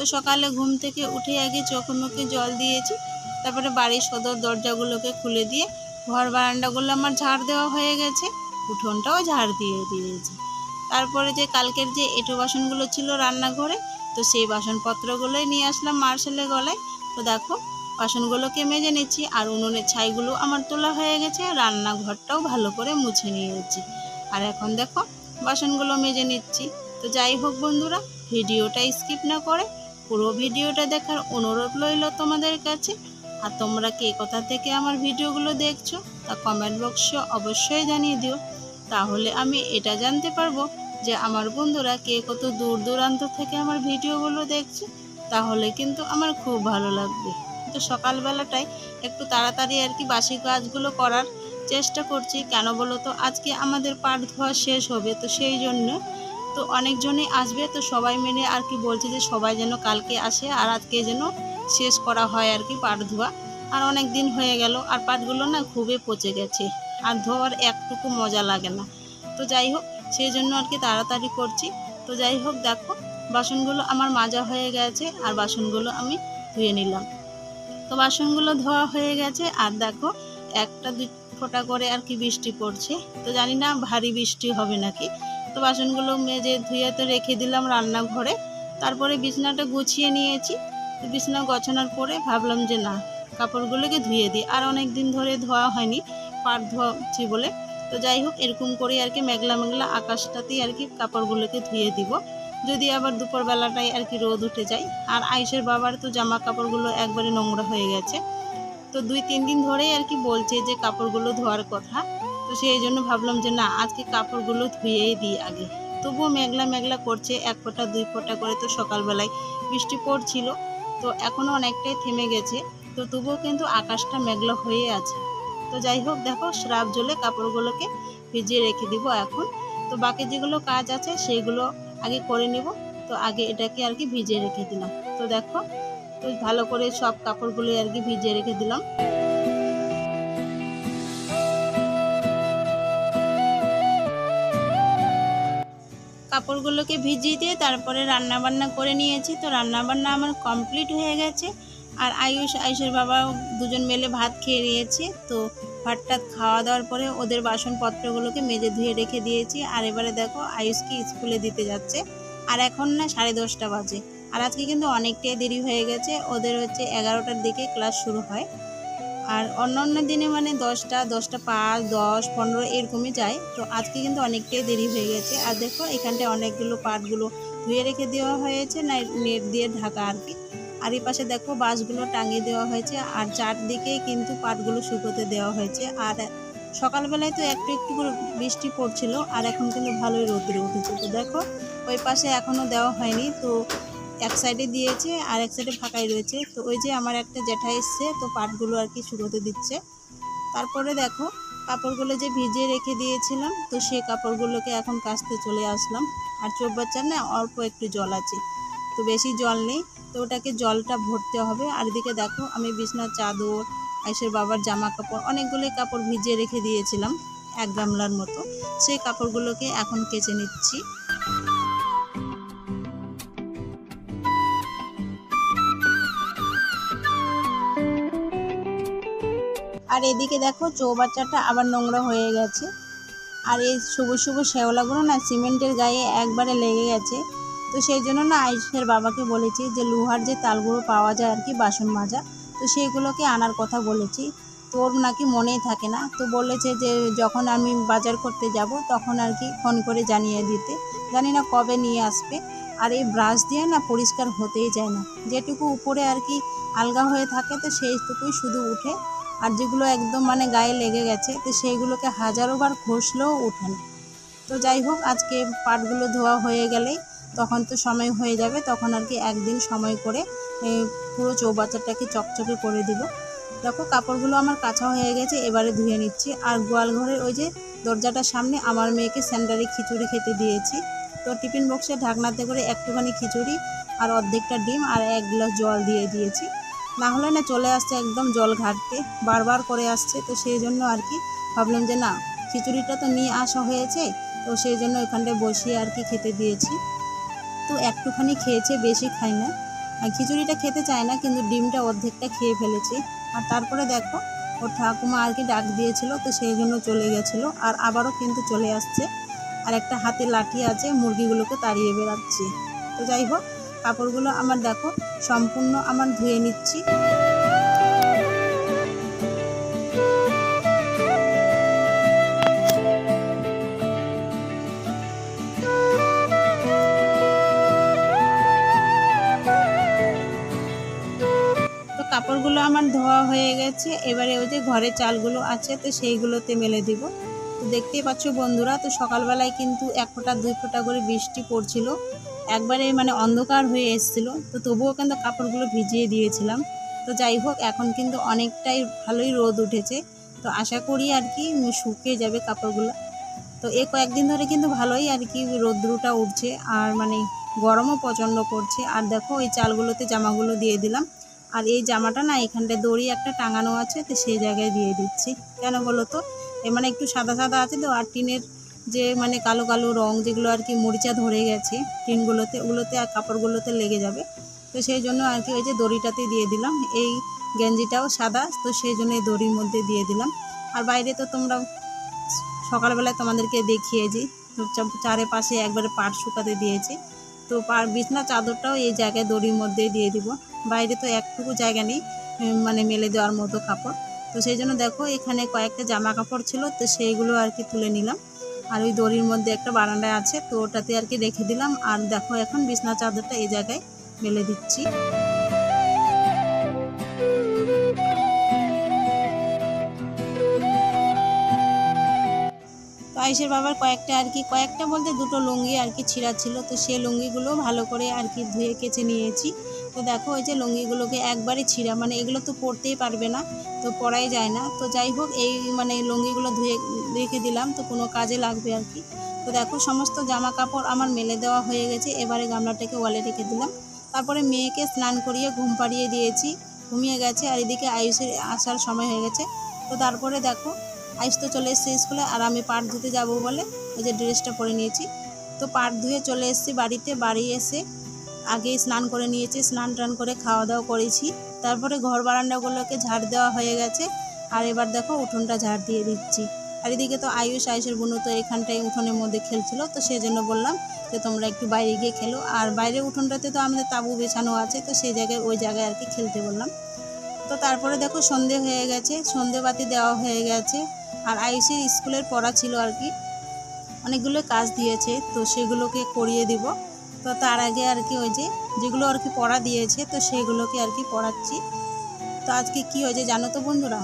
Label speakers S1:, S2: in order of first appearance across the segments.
S1: তো সকালে ঘুম থেকে উঠে আগে চোখ মুখে জল দিয়েছি, তারপরে বাড়ির সদর দরজাগুলোকে খুলে দিয়ে ঘর বারান্দাগুলো আমার ঝাড় দেওয়া হয়ে গেছে, উঠোনটাও ঝাড় দিয়ে দিয়েছি। তারপরে যে কালকের যে এঁটো বাসনগুলো ছিল রান্নাঘরে, তো সেই বাসনপত্রগুলোই নিয়ে আসলাম মার্শালের গলায়। তো দেখো, বাসনগুলোকে মেজে নিচ্ছি আর উনুনের ছাইগুলো আমার তোলা হয়ে গেছে রান্নাঘরটাও ভালো করে মুছে নিয়েছি। আর এখন দেখো, বাসনগুলো মেজে নিচ্ছি। তো যাই হোক বন্ধুরা, ভিডিওটা স্কিপ না করে পুরো ভিডিওটা দেখার অনুরোধ রইল তোমাদের কাছে। আর তোমরা কে কোথা থেকে আমার ভিডিওগুলো দেখছ, তা কমেন্ট বক্সে অবশ্যই জানিয়ে দিও। তাহলে আমি এটা জানতে পারব যে আমার বন্ধুরা কে কত দূর দূরান্ত থেকে আমার ভিডিওগুলো দেখছে। তাহলে কিন্তু আমার খুব ভালো লাগবে। তো সকালবেলাটাই একটু তাড়াতাড়ি আর কি বাসি কাজগুলো করার চেষ্টা করছি। কেন বলো তো, আজকে আমাদের পাট ধোয়া শেষ হবে, তো সেই জন্য তো অনেকজনই আসবে, তো সবাই মিলে আর কি বলছে যে সবাই যেন কালকে আসে আর আজকে যেন শেষ করা হয় আর কি পাট ধোয়া। আর অনেক দিন হয়ে গেল, আর পাটগুলো না খুবই পচে গেছে, আর ধোয়ার একটুকু মজা লাগে না। তো যাই হোক, সেই জন্য আর কি তাড়াতাড়ি করছি। তো যাই হোক, দেখো, বাসনগুলো আমার মাজা হয়ে গেছে, আর বাসনগুলো আমি ধুয়ে নিলাম। তো বাসনগুলো ধোয়া হয়ে গেছে, আর দেখো, একটা দুই ফোঁটা করে আর কি বৃষ্টি পড়ছে। তো জানি না, ভারী বৃষ্টি হবে নাকি। তো বাসনগুলো মেজে ধুয়ে তো রেখে দিলাম রান্নাঘরে। তারপরে বিছনাটা গুছিয়ে নিয়েছি। বিছনা গছানোর পরে ভাবলাম যে না, কাপড়গুলোকে ধুয়ে দিই। আর অনেক দিন ধরে ধোয়া হয়নি, পাট ধোয়াছি বলে। তো যাই হোক, এরকম করে আর কি মেঘলা মেঘলা আকাশটাতেই আর কি কাপড়গুলোকে ধুয়ে দিব। যদি আবার দুপুরবেলাটাই আর কি রোদ উঠে যায়। আর আয়ুষের বাবার তো জামা কাপড়গুলো একবারে নোংরা হয়ে গেছে। তো দুই তিন দিন ধরেই আর কি বলছে যে কাপড়গুলো ধোয়ার কথা। তো সেই জন্য ভাবলাম যে না, আজকে কাপড়গুলো ধুয়েই দিই আগে। তবুও মেঘলা মেঘলা করছে, এক ফোঁটা, দুই ফোঁটা করে তো সকালবেলায় বৃষ্টি পড়ছিল। তো এখনও অনেকটাই থেমে গেছে, তো তবুও কিন্তু আকাশটা মেঘলা হয়ে আছে। তো যাই হোক, দেখো শ্রাপ জ্বলে কাপড়গুলোকে ভিজিয়ে রেখে দিব এখন। তো বাকি যেগুলো কাজ আছে সেইগুলো আগে করে নেব। তো আগে এটাকে আর কি ভিজিয়ে রেখে দিলাম। তো দেখো, তো ভালো করে সব কাপড়গুলো আর কি ভিজিয়ে রেখে দিলাম। কাপড়গুলোকে ভিজিয়ে দিয়ে তারপরে রান্না বান্না করে নিয়েছি। তো রান্না বান্না আমার কমপ্লিট হয়ে গেছে। আর আয়ুষ, আয়ুষের বাবা দুজন মিলে ভাত খেয়ে নিয়েছে। তো ভাত টাত খাওয়া দাওয়ার পরে ওদের বাসনপত্রগুলোকে মেজে ধুয়ে রেখে দিয়েছি। আর এবারে দেখো, আয়ুষকে স্কুলে দিতে যাচ্ছে। আর এখন না সাড়ে দশটা বাজে। আর আজকে কিন্তু অনেকটাই দেরি হয়ে গেছে। ওদের হচ্ছে এগারোটার দিকে ক্লাস শুরু হয়। আর অন্য অন্য দিনে মানে দশটা দশটা পাঁচ, দশ, পনেরো এরকমই যায়। তো আজকে কিন্তু অনেকটাই দেরি হয়ে গেছে। আর দেখো, এখানটায় অনেকগুলো পাটগুলো ধুয়ে রেখে দেওয়া হয়েছে না নেট দিয়ে ঢাকা আর কি। আর এই পাশে দেখো, বাঁশগুলো টাঙিয়ে দেওয়া হয়েছে। আর চারদিকেই কিন্তু পাটগুলো শুকোতে দেওয়া হয়েছে। আর সকালবেলায় তো একটু একটু করে বৃষ্টি পড়ছিল। আর এখন কিন্তু ভালোই রোদ্রে উঠেছে। তো দেখো, ওই পাশে এখনও দেওয়া হয়নি। তো এক সাইডে দিয়েছে আর এক সাইডে ফাঁকাই রয়েছে। তো ওই যে আমার একটা জ্যাঠা এসছে, তো পাটগুলো আর কি শুকোতে দিচ্ছে। তারপরে দেখো, কাপড়গুলো যে ভিজিয়ে রেখে দিয়েছিলাম, তো সেই কাপড়গুলোকে এখন কাচতে চলে আসলাম। আর চৌবাচ্চার না অল্প একটু জল আছে, তো বেশি জল নেই, তো ওটাকে জলটা ভরতে হবে। আর এদিকে দেখো, আমি বিছনার চাদর আইসের বাবার জামা কাপড় অনেকগুলোই কাপড় ভিজিয়ে রেখে দিয়েছিলাম, এক গামলার মতো। সেই কাপড়গুলোকে এখন কেচে নিচ্ছি। আর এদিকে দেখো চৌবাচ্চাটা আবার নোংরা হয়ে গেছে। আর এই সবুজ সবুজ শ্যাওলাগুলো না সিমেন্টের গায়ে একবারে লেগে গেছে। তো সেই জন্য না আয়ুষের বাবাকে বলেছি যে লোহার যে তালগুলো পাওয়া যায় আর কি বাসন মাজা, তো সেইগুলোকে আনার কথা বলেছি। তোর নাকি মনেই থাকে না। তো বলেছে যে যখন আমি বাজার করতে যাব তখন আর কি ফোন করে জানিয়ে দিতে। জানি না কবে নিয়ে আসবে। আর এই ব্রাশ দিয়ে না পরিষ্কার হতেই যায় না। যেটুকু উপরে আর কি আলগা হয়ে থাকে তো সেইটুকুই শুধু উঠে আর যেগুলো একদম মানে গায়ে লেগে গেছে, তো সেইগুলোকে হাজারো বার ঘষলেও ওঠে না। তো যাই হোক, আজকে পাটগুলো ধোয়া হয়ে গেলেই তখন তো সময় হয়ে যাবে, তখন আর কি একদিন সময় করে পুরো চৌবাচ্চাটাকে চকচকে করে দিব। দেখো, কাপড়গুলো আমার কাঁচা হয়ে গেছে, এবারে ধুয়ে নিচ্ছি। আর গোয়াল ঘরের ওই যে দরজাটার সামনে আমার মেয়েকে স্যান্ডারি খিচুড়ি খেতে দিয়েছি। তো টিফিন বক্সে ঢাকনাতে করে একটুখানি খিচুড়ি আর অর্ধেকটা ডিম আর এক গ্লাস জল দিয়ে দিয়েছি। না হলে না চলে আসছে একদম জল ঘাটতে, বারবার করে আসছে, তো সেই জন্য আর কি ভাবলাম যে না, খিচুড়িটা তো নিয়ে আসা হয়েছে, তো সেই জন্য এখানটায় বসিয়ে আর কি খেতে দিয়েছি। তো একটুখানি খেয়েছে, বেশি খাই না। আর খিচুড়িটা খেতে চায় না, কিন্তু ডিমটা অর্ধেকটা খেয়ে ফেলেছি। আর তারপরে দেখো, ওর ঠাকুমা আর কি ডাক দিয়েছিল, তো সেই জন্য চলে গেছিল, আর আবারও কিন্তু চলে আসছে। আর একটা হাতে লাঠি আছে, মুরগিগুলোকে তাড়িয়ে বেড়াচ্ছে। তো যাই হোক কাপড়গুলো আমার দেখো, সম্পূর্ণ আমার ধুয়ে নিচ্ছি। কাপড়গুলো আমার ধোয়া হয়ে গেছে, এবারে ওই যে ঘরে চালগুলো আছে, তো সেইগুলোতে মেলে দিব। তো দেখতেই পাচ্ছ বন্ধুরা, তো সকালবেলায় কিন্তু এক ফোঁটা, দুই ফোঁটা করে বৃষ্টি পড়ছিল। একবারে মানে অন্ধকার হয়ে এসেছিল। তো তবুও কিন্তু কাপড়গুলো ভিজিয়ে দিয়েছিলাম। তো যাই হোক, এখন কিন্তু অনেকটাই ভালোই রোদ উঠেছে। তো আশা করি আর কি শুকিয়ে যাবে কাপড়গুলো। তো এ কয়েকদিন ধরে কিন্তু ভালোই আর কি রোদ্রুটা উঠছে। আর মানে গরমও প্রচণ্ড করছে আর দেখো, ওই চালগুলোতে জামাগুলো দিয়ে দিলাম। আর এই জামাটা না, এখানটায় দড়ি একটা টাঙানো আছে, তো সেই জায়গায় দিয়ে দিচ্ছি। কেন বলো তো? এ মানে একটু সাদা সাদা আছে তো, আর টিনের যে মানে কালো কালো রং যেগুলো আর কি মরিচা ধরে গেছে টিনগুলোতে, ওগুলোতে আর কাপড়গুলোতে লেগে যাবে। তো সেই জন্য আর কি ওই যে দড়িটাতে দিয়ে দিলাম। এই গেঞ্জিটাও সাদা, তো সেই জন্য এই দড়ির মধ্যে দিয়ে দিলাম। আর বাইরে তো তোমরা সকালবেলায় তোমাদেরকে দেখিয়েছি চারিপাশে একবারে পাট শুকাতে দিয়েছি। তো পার বিছনা চাদরটাও এই জায়গায় দড়ির মধ্যে দিয়ে দিব। বাইরে তো একটুকু জায়গা নেই মানে মেলে দেওয়ার মতো কাপড়। তো সেই জন্য দেখো এখানে কয়েকটা জামা কাপড় ছিল, তো সেইগুলো আর কি তুলে নিলাম। আর ওই দড়ির মধ্যে একটা বারান্ডায় আছে, তো ওটাতে আর কি রেখে দিলাম। আর দেখো এখন বিছনা চাদরটা এই জায়গায় মেলে দিচ্ছি। আয়ুষের বাবার কয়েকটা আর কি, কয়েকটা বলতে দুটো লুঙ্গি আর কি ছিঁড়া ছিল তো সেই লুঙ্গিগুলো ভালো করে আর কি ধুয়ে কেচে নিয়েছি। তো দেখো ওই যে লুঙ্গিগুলোকে একবারে ছিঁড়া মানে এগুলো তো পরতেই পারবে না, তো পরাই যায় না। তো যাই হোক, এই মানে লুঙ্গিগুলো ধুয়ে রেখে দিলাম, তো কোনো কাজে লাগবে আর কি। তো দেখো সমস্ত জামা কাপড় আমার মেলে দেওয়া হয়ে গেছে, এবারে গামলাটাকে ওয়ালে রেখে দিলাম। তারপরে মেয়েকে স্নান করিয়ে ঘুম পাড়িয়ে দিয়েছি, ঘুমিয়ে গেছে, আর এদিকে আয়ুষের আসার সময় হয়ে গেছে। তো তারপরে দেখো আয়ুষ তো চলে এসছে স্কুলে, আর আমি পাট ধুতে যাব বলে ওই যে ড্রেসটা পরে নিয়েছি। তো পাট ধুয়ে চলে এসেছি বাড়িতে, বাড়ি এসে আগেই স্নান করে নিয়েছি, স্নান টান করে খাওয়া দাওয়া করেছি। তারপরে ঘর বারান্দাগুলোকে ঝাড় দেওয়া হয়ে গেছে। আর এবার দেখো উঠোনটা ঝাড় দিয়ে দিচ্ছি। আর এদিকে তো আয়ুষ, আয়ুষের বোনও তো এখানটায় উঠোনের মধ্যে খেলছিল, তো সেই জন্য বললাম যে তোমরা একটু বাইরে গিয়ে খেলো। আর বাইরে উঠোনটাতে তো আমাদের তাঁবু বেছানো আছে, তো সেই জায়গায় ওই জায়গায় আর কি খেলতে বললাম। তো তারপরে দেখো সন্ধে হয়ে গেছে, সন্ধেবাতি দেওয়া হয়ে গেছে, আর আয়ুষের স্কুলের পড়া ছিল আর কি। অনেকগুলো কাজ দিয়েছে, তো সেগুলোকে করিয়ে দিব। তো তার আগে আর কি ওই যে, যেগুলো আর কি পড়া দিয়েছে, তো সেগুলোকে আর কি পড়াচ্ছি। তো আজকে কি হয়েছে জানো তো বন্ধুরা?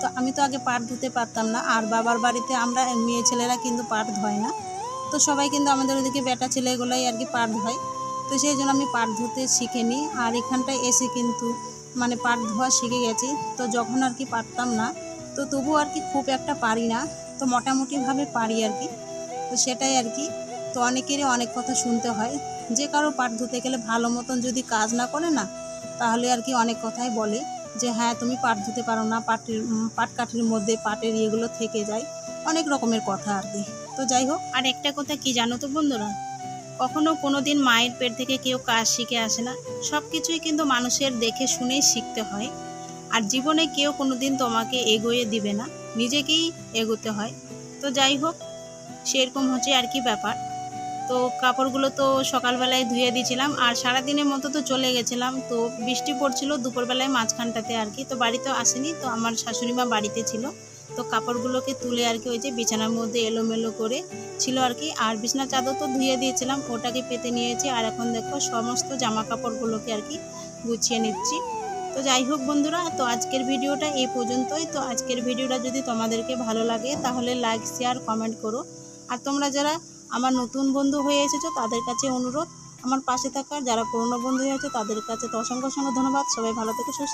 S1: তো আমি তো আগে পাট ধুতে পারতাম না, আর বাবার বাড়িতে আমরা মেয়ে ছেলেরা কিন্তু পাট ধয় না। তো সবাই কিন্তু আমাদের ওদিকে বেটা ছেলেগুলোই আর কি পাট ধয়। তো সেই জন্য আমি পাট ধুতে শিখে নিই আর এখানটায় এসে কিন্তু মানে পাট ধোয়া শিখে গেছি, তো যখন আর কি পারতাম না, তো তবু আর কি খুব একটা পারি না, তো মোটামুটিভাবে পারি আর কি। তো সেটাই আর কি, তো অনেকেরই অনেক কথা শুনতে হয়, যে কারও পাট ধুতে গেলে ভালো মতন যদি কাজ না করে না, তাহলে আর কি অনেক কথাই বলে যে হ্যাঁ তুমি পাট ধুতে পারো না পাটের পাট পাটকাঠির মধ্যে পাটের ইয়েগুলো থেকে যায়। অনেক রকমের কথা আর কি। তো যাই হোক। আর একটা কথা কি জানো তো বন্ধুরা? কখনো কোনো দিন মায়ের পেট থেকে কেউ কাজ শিখে আসে না। সব কিছুই কিন্তু মানুষের দেখে শুনেই শিখতে হয়। আর জীবনে কেউ কোনো দিন তোমাকে এগোয়ে দিবে না, নিজেকেই এগোতে হয়। তো যাই হোক, সেরকম হচ্ছে আর কি ব্যাপার। তো কাপড়গুলো তো সকালবেলায় ধুয়ে দিয়েছিলাম, আর সারাদিনের মতো তো চলে গেছিলাম। তো বৃষ্টি পড়ছিল দুপুরবেলায় মাঝখানটাতে আর কি। তো বাড়িতে আসেনি, তো আমার শাশুড়ি মা বাড়িতে ছিল। তো কাপড়গুলোকে তুলে আর কি ওই যে বিছানার মধ্যে এলোমেলো করে ছিল আর কি। আর বিছনা চাদর তো ধুয়ে দিয়েছিলাম, ওটাকে পেতে নিয়েছি। আর এখন দেখো সমস্ত জামা কাপড়গুলোকে আর কি গুছিয়ে নিচ্ছি। তো যাই হোক বন্ধুরা, তো আজকের ভিডিওটা এই পর্যন্তই। তো আজকের ভিডিওটা যদি তোমাদেরকে ভালো লাগে, তাহলে লাইক, শেয়ার, কমেন্ট করো। আর তোমরা যারা আমার নতুন বন্ধু হয়ে এসেছ, তাদের কাছে অনুরোধ, আমার পাশে থাকার যারা পুরনো বন্ধু আছে, তাদের কাছে তো অসংখ্য অসংখ্য ধন্যবাদ। সবাই ভালো থেকে, সুস্থ